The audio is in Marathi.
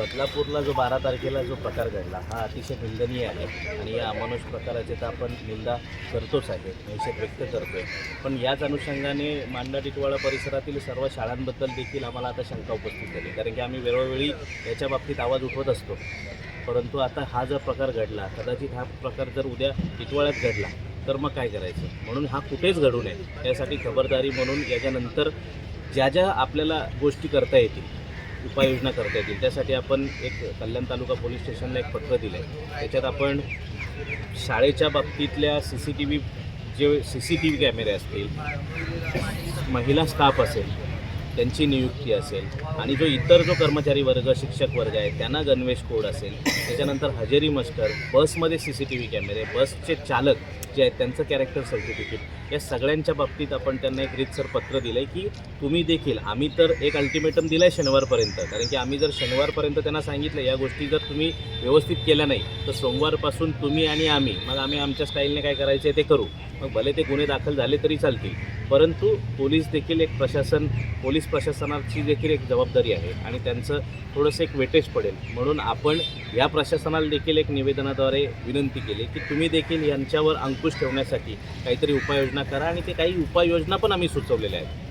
बदलापूरला जो बारा तारखेला जो प्रकार घडला हा अतिशय निंदनीय आहे. आणि या अमानुष प्रकाराची तर आपण निंदा करतोच आहे. निषेध व्यक्त करतोय. पण याच अनुषंगाने मांडा टिटवाळा परिसरातील सर्व शाळांबद्दल देखील आम्हाला आता शंका उपस्थित झाली. कारण की आम्ही वेळोवेळी याच्या बाबतीत आवाज उठवत असतो. परंतु आता हा जर प्रकार घडला कदाचित हा प्रकार जर उद्या टिटवाळ्यात घडला तर मग काय करायचं? म्हणून हा कुठेच घडू नये यासाठी खबरदारी म्हणून याच्यानंतर ज्या ज्या आपल्याला गोष्टी करता येतील उपाययोजना करता येतील. त्यासाठी आपण एक कल्याण तालुका पोलीस स्टेशनला एक पत्र दिलं आहे त्याच्यात आपण शाळेच्या बाबतीतल्या सी सी टी व्ही जे सी सी टी व्ही कॅमेरे असतील महिला स्टाफ असेल त्यांची नियुक्ती असेल आणि जो इतर जो कर्मचारी वर्ग शिक्षक वर्ग आहे त्यांना गणवेश कोड असेल त्याच्यानंतर हजेरी मस्टर बसमध्ये सी सी टी व्ही कॅमेरे बसचे चालक जे आहेत त्यांचं कॅरेक्टर सर्टिफिकेट या सगळ्यांच्या बाबतीत आपण त्यांना एक रीतसर पत्र दिलं आहे की तुम्ही देखील आम्ही तर एक अल्टिमेटम दिलं आहे शनिवारपर्यंत. कारण की आम्ही जर शनिवारपर्यंत त्यांना सांगितलं या गोष्टी जर तुम्ही व्यवस्थित केल्या नाही तर सोमवारपासून तुम्ही आणि आम्ही मग आम्ही आमच्या स्टाईलने काय करायचं आहे ते करू. मग भले ते गुन्हे दाखल झाले तरी चालतील. परंतु पोलीस देखील एक प्रशासन पोलीस प्रशासनाची देखील एक जबाबदारी आहे आणि त्यांचं थोडंसं एक वेटेज पडेल. म्हणून आपण या प्रशासनाला देखील एक निवेदनाद्वारे विनंती केली की तुम्ही देखील यांच्यावर अंकुश ठेवण्यासाठी काहीतरी उपाययोजना करा आणि ते काही उपाययोजना पण आम्ही सुचवलेल्या आहेत.